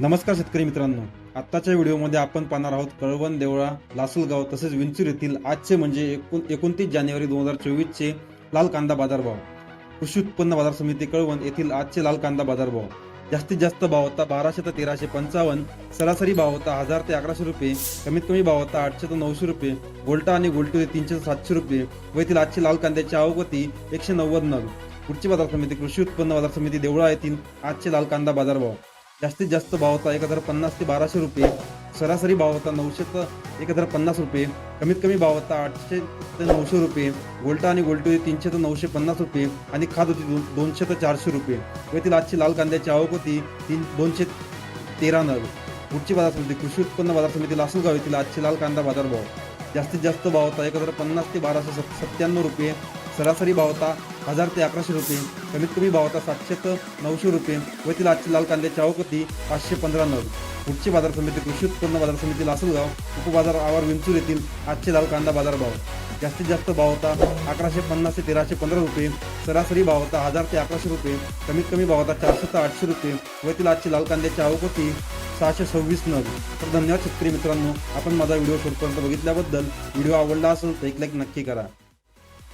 नमस्कार शेतकरी मित्रांनो. आत्ताच्या व्हिडिओमध्ये आपण पाहणार आहोत कळवण देवळा लासलगाव तसेच विंचूर येथील आजचे म्हणजे एकूण एकोणतीस जानेवारी दोन हजार चोवीसचे लाल कांदा बाजारभाव. कृषी उत्पन्न बाजार समिती कळवण येथील आजचे लाल कांदा बाजारभाव. जास्तीत जास्त भाव होता बाराशे ते तेराशे पंचावन्न सरासरी भाव होता हजार ते अकराशे रुपये कमीत कमी भाव होता आठशे ते नऊशे रुपये गोल्टा आणि गोल्टू ते तीनशे ते सातशे रुपये व येथील आजची लाल कांद्याची आवक होती एकशे नव्वद नग. पुढची बाजार समिती कृषी उत्पन्न बाजार समिती देवळा येथील आजचे लाल कांदा बाजारभाव. जास्तीत जास्त भाव होता एक हजार पन्नास ते बाराशे रुपये. सरासरी भाव होता नऊशे तर एक हजार पन्नास रुपये. कमीत कमी भाव होता आठशे ते नऊशे रुपये. गोल्टा आणि गोल्टू तीनशे ते नऊशे पन्नास रुपये आणि खाद होती दोन दोनशे ते चारशे रुपये. व येथील आजची लाल कांद्याची आवक होती तीन दोनशे तेरा नग. पुढची बाजार समिती कृषी उत्पन्न बाजार समिती लासलगाव येथील आजची लाल कांदा बाजारभाव जास्तीत जास्त भाव होता एक हजार पन्नास ते बाराशे सत्त्याण्णव रुपये. सरासरी भाव होता हजार ते अकराशे रुपये. कमीत कमी भाव सातशे तर नऊशे रुपये व तिला आजची लाल कांद्याची आवक होती पाचशे पंधरा नग. पुढची बाजार समिती कृषी उत्पन्न बाजार समिती लासलगाव उपबाजार आवार विंचूर येथील आजचे लाल कांदा बाजार भाव. जास्तीत जास्त भाव होता अकराशे पन्नास ते तेराशे पंधरा रुपये सरासरी भाव होता हजार ते अकराशे रुपये कमीत कमी भाव होता चारशे ते आठशे रुपये व तिला आजची लाल कांद्याची आवक होती सहाशे सव्वीस नग. तर धन्यवाद शेतकरी मित्रांनो आपण माझा व्हिडिओ शेवटपर्यंत बघितल्याबद्दल. व्हिडिओ आवडला असेल तर एक लाईक नक्की करा.